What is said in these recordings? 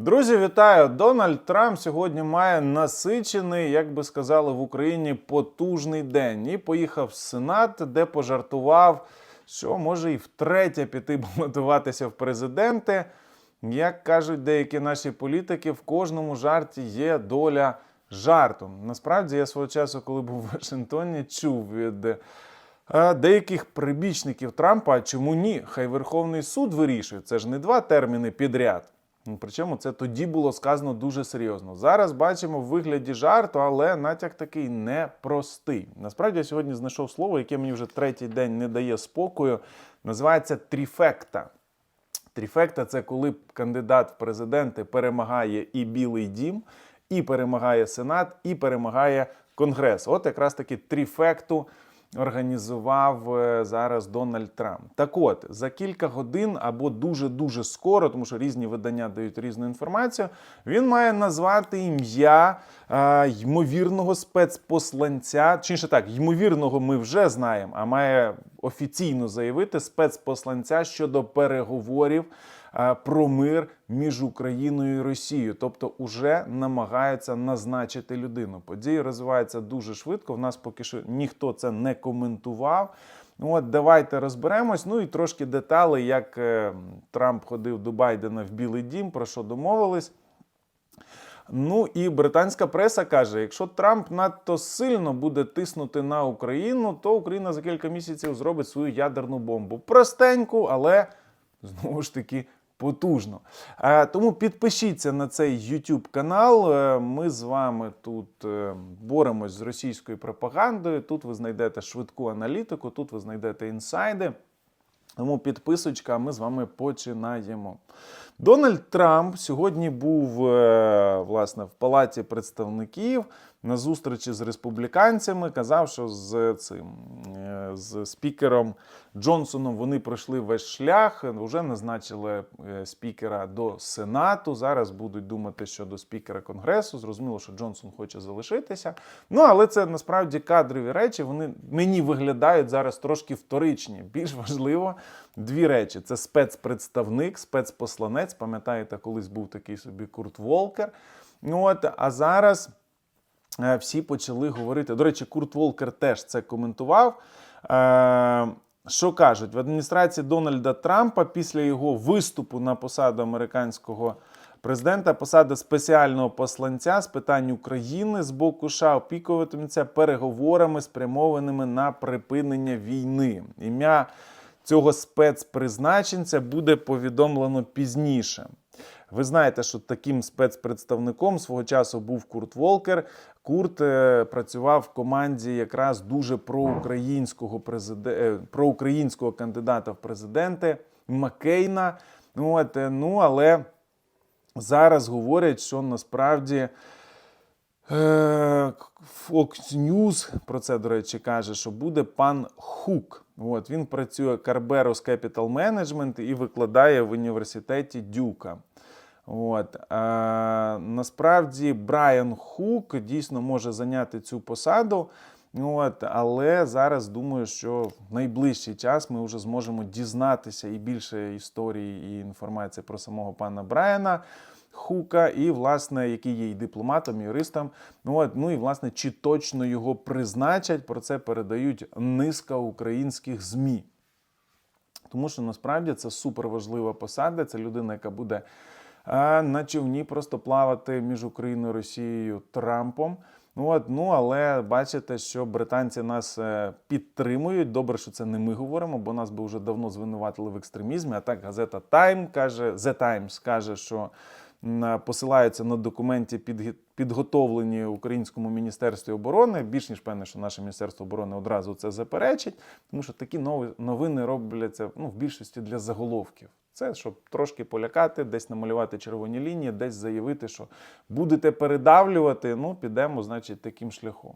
Друзі, вітаю! Дональд Трамп сьогодні має насичений, як би сказали в Україні, потужний день. І поїхав в Сенат, де пожартував, що може і втретє піти балотуватися в президенти. Як кажуть деякі наші політики, в кожному жарті є доля жарту. Насправді, я свого часу, коли був в Вашингтоні, чув від е, деяких прибічників Трампа, чому ні? Хай Верховний суд вирішує. Це ж не два терміни підряд. Ну, Причому це тоді було сказано дуже серйозно. Зараз бачимо в вигляді жарту, але натяк такий непростий. Насправді я сьогодні знайшов слово, яке мені вже третій день не дає спокою. Називається тріфекта. Тріфекта це коли кандидат в президенти перемагає і Білий Дім, і перемагає Сенат, і перемагає Конгрес. От якраз таки тріфекту організував е, зараз Дональд Трамп. Так от, за кілька годин або дуже-дуже скоро, тому що різні видання дають різну інформацію, він має назвати ім'я е, ймовірного спецпосланця. Чи інше так, ймовірного ми вже знаємо, а має офіційно заявити спецпосланця щодо переговорів про мир між Україною і Росією, тобто уже намагаються назначити людину. Події розвиваються дуже швидко. В нас поки що ніхто це не коментував. От давайте розберемось. Ну і трошки деталей, як е, Трамп ходив до Байдена в Білий Дім, про що домовились. Ну і британська преса каже: якщо Трамп надто сильно буде тиснути на Україну, то Україна за кілька місяців зробить свою ядерну бомбу. Простеньку, але знову ж таки. Потужно. Е, Тому підпишіться на цей YouTube канал. Е, Ми з вами тут е, боремось з російською пропагандою. Тут ви знайдете швидку аналітику, тут ви знайдете інсайди. Тому підписочка, ми з вами починаємо. Дональд Трамп сьогодні був власне в палаті представників на зустрічі з республіканцями. Казав, що з цим е, з спікером Джонсоном вони пройшли весь шлях. Вже назначили е, спікера до Сенату. Зараз будуть думати щодо спікера Конгресу. Зрозуміло, що Джонсон хоче залишитися. Ну але це насправді кадрові речі. Вони мені виглядають зараз трошки вторичні. Більш важливо дві речі: це спецпредставник, спецпосланець. Пам'ятаєте, колись був такий собі Курт Волкер. Ну от, а зараз всі почали говорити. До речі, Курт Волкер теж це коментував. Е, Що кажуть в адміністрації Дональда Трампа після його виступу на посаду американського президента, посада спеціального посланця з питань України з боку США опікуватиметься переговорами, спрямованими на припинення війни. Ім'я цього спецпризначенця буде повідомлено пізніше. Ви знаєте, що таким спецпредставником свого часу був Курт Волкер. Курт е, працював в команді якраз дуже проукраїнського президе... е, проукраїнського кандидата в президенти Маккейна. Ну, от, е, ну але зараз говорять, що насправді. Fox News про це, до речі, каже, що буде пан Хук. От, він працює Carberos Capital Management і викладає в університеті Дюка. От, е, насправді Брайан Хук дійсно може зайняти цю посаду. От, але зараз думаю, що в найближчий час ми вже зможемо дізнатися і більше історії і інформації про самого пана Брайана. Хука, і, власне, який є і дипломатом, і юристом. От, ну і власне, чи точно його призначать, про це передають низка українських ЗМІ. Тому що насправді це суперважлива посада. Це людина, яка буде а, на човні просто плавати між Україною і Росією Трампом. Ну, от, ну, але бачите, що британці нас е, підтримують. Добре, що це не ми говоримо, бо нас би вже давно звинуватили в екстремізмі. А так газета Time каже, The Times каже, що посилаються на документі підгі- підготовлені Українському міністерстві оборони. Більш ніж певне, що наше міністерство оборони одразу це заперечить, тому що такі нови- новини робляться ну, в більшості для заголовків. Це щоб трошки полякати, десь намалювати червоні лінії, десь заявити, що будете передавлювати. Ну, підемо, значить, таким шляхом.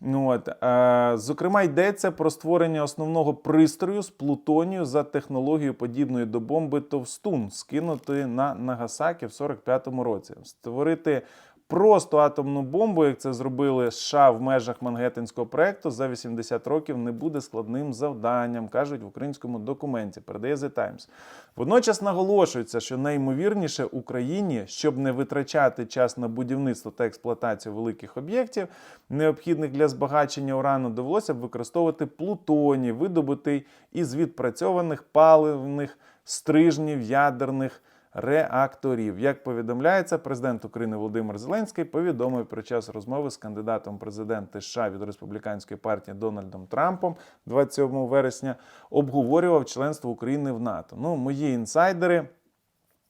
Ну, от, е, зокрема, йдеться про створення основного пристрою з плутонію за технологією подібної до бомби Товстун, скинутої на Нагасакі в 45-му році. Створити просто атомну бомбу, як це зробили США в межах Мангеттенського проекту, за 80 років не буде складним завданням, кажуть в українському документі. Передає The Times. Водночас наголошується, що найімовірніше Україні, щоб не витрачати час на будівництво та експлуатацію великих об'єктів, необхідних для збагачення урану, довелося б використовувати плутоній, видобутий із відпрацьованих паливних стрижнів ядерних реакторів. Як повідомляється, президент України Володимир Зеленський повідомив під час розмови з кандидатом в президенти США від республіканської партії Дональдом Трампом 27 вересня, обговорював членство України в НАТО. Ну, мої інсайдери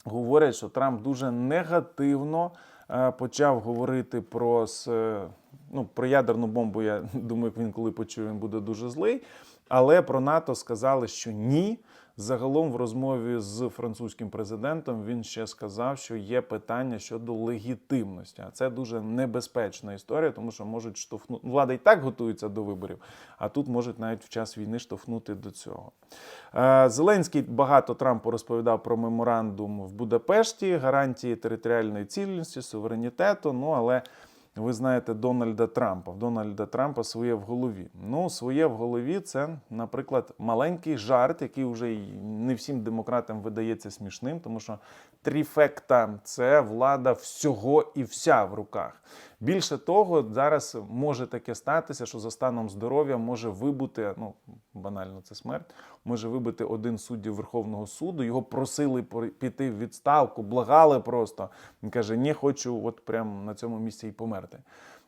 говорять, що Трамп дуже негативно е, почав говорити про, е, ну, про ядерну бомбу. Я думаю, він коли почує, він буде дуже злий. Але про НАТО сказали, що ні. Загалом в розмові з французьким президентом він ще сказав, що є питання щодо легітимності. А це дуже небезпечна історія, тому що можуть штовхнути. Влада і так готується до виборів, а тут можуть навіть в час війни штовхнути до цього. Е, Зеленський багато Трампу розповідав про меморандум в Будапешті, гарантії територіальної цілісності, суверенітету. Ну але ви знаєте Дональда Трампа. В Дональда Трампа своє в голові. Ну, своє в голові це, наприклад, маленький жарт, який вже не всім демократам видається смішним, тому що тріфекта це влада всього і вся в руках. Більше того, зараз може таке статися, що за станом здоров'я може вибути, ну банально це смерть, може вибити один суддів Верховного суду. Його просили піти в відставку, благали просто. Він каже: Ні, хочу от прямо на цьому місці і померти.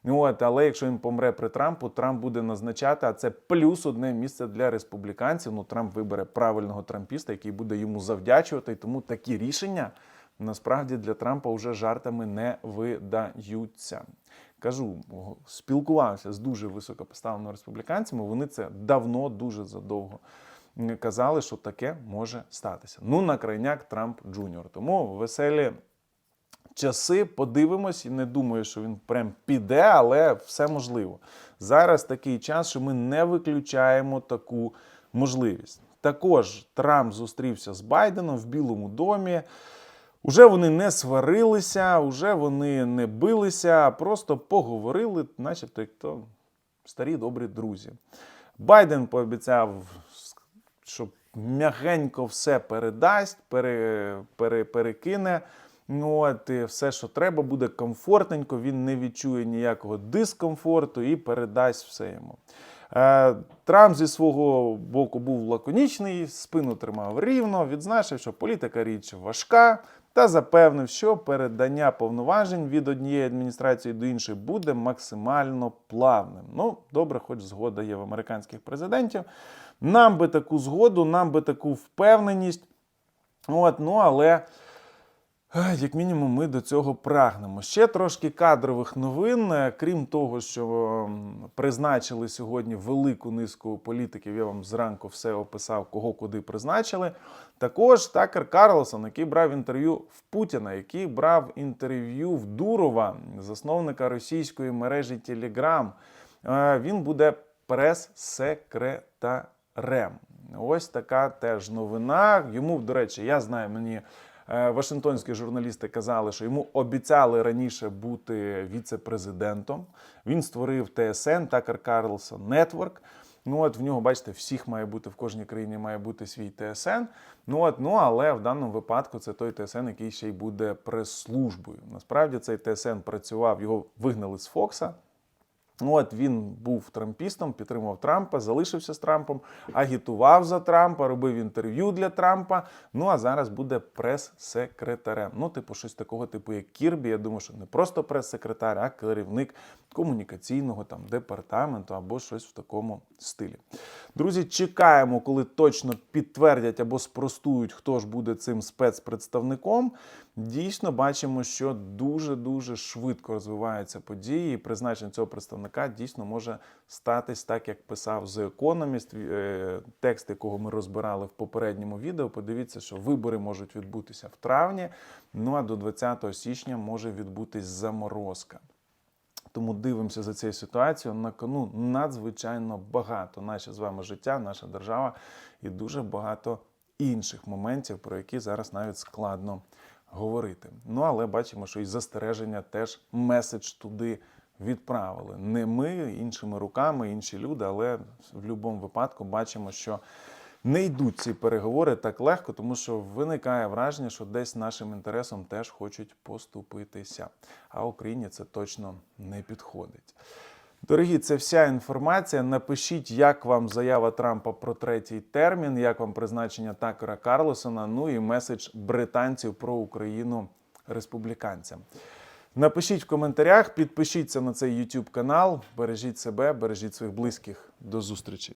От, але якщо він помре при Трампу, Трамп буде назначати, а це плюс одне місце для республіканців. Ну, Трамп вибере правильного трампіста, який буде йому завдячувати. І тому такі рішення насправді для Трампа вже жартами не видаються. Кажу, спілкувався з дуже високопоставленими республіканцями. Вони це давно, дуже задовго казали, що таке може статися. Ну, на крайняк Трамп Джуніор. Тому веселі часи, подивимось, і не думаю, що він прям піде, але все можливо. Зараз такий час, що ми не виключаємо таку можливість. Також Трамп зустрівся з Байденом в Білому домі. Уже вони не сварилися, уже вони не билися, просто поговорили, начебто як то старі добрі друзі. Байден пообіцяв, що м'ягенько все передасть, пере, пере, перекине. Ну, от, і все, що треба, буде комфортненько, він не відчує ніякого дискомфорту і передасть все йому. Е, Трамп зі свого боку був лаконічний, спину тримав рівно, відзначив, що політика річ важка, та запевнив, що передання повноважень від однієї адміністрації до іншої буде максимально плавним. Ну, добре, хоч згода є в американських президентів. Нам би таку згоду, нам би таку впевненість. От, ну, але. Як мінімум, ми до цього прагнемо. Ще трошки кадрових новин. Е, Крім того, що призначили сьогодні велику низку політиків. Я вам зранку все описав, кого куди призначили. Також Такер Карлсон, який брав інтерв'ю в Путіна, який брав інтерв'ю в Дурова, засновника російської мережі Telegram. Е, Він буде прес-секретарем. Ось така теж новина. Йому, до речі, я знаю, мені Вашингтонські журналісти казали, що йому обіцяли раніше бути віце-президентом. Він створив ТСН Такер Карлсон Network. Ну от в нього, бачите, всіх має бути в кожній країні має бути свій ТСН. Ну от, ну але в даному випадку це той ТСН, який ще й буде прес-службою. Насправді цей ТСН працював, його вигнали з Фокса. Ну, От він був трампістом, підтримував Трампа, залишився з Трампом, агітував за Трампа, робив інтерв'ю для Трампа. Ну а зараз буде прес-секретарем. Ну, типу, щось такого, типу, як Кірбі. Я думаю, що не просто прес-секретар, а керівник комунікаційного там департаменту або щось в такому стилі. Друзі, чекаємо, коли точно підтвердять або спростують, хто ж буде цим спецпредставником. Дійсно, бачимо, що дуже дуже швидко розвиваються події. І призначення цього представника дійсно може статись так, як писав The Economist, е, текст, якого ми розбирали в попередньому відео. Подивіться, що вибори можуть відбутися в травні. Ну а до 20 січня може відбутись заморозка. Тому дивимося за цією ситуацією. На кону надзвичайно багато наше з вами життя, наша держава і дуже багато інших моментів, про які зараз навіть складно говорити. Ну але бачимо, що і застереження теж меседж туди відправили. Не ми іншими руками, інші люди, але в будь-якому випадку бачимо, що не йдуть ці переговори так легко, тому що виникає враження, що десь нашим інтересом теж хочуть поступитися. А Україні це точно не підходить. Дорогі, це вся інформація. Напишіть, як вам заява Трампа про третій термін, як вам призначення Такера Карлосона, ну і меседж британців про Україну республіканцям. Напишіть в коментарях, підпишіться на цей YouTube канал, бережіть себе, бережіть своїх близьких. До зустрічі!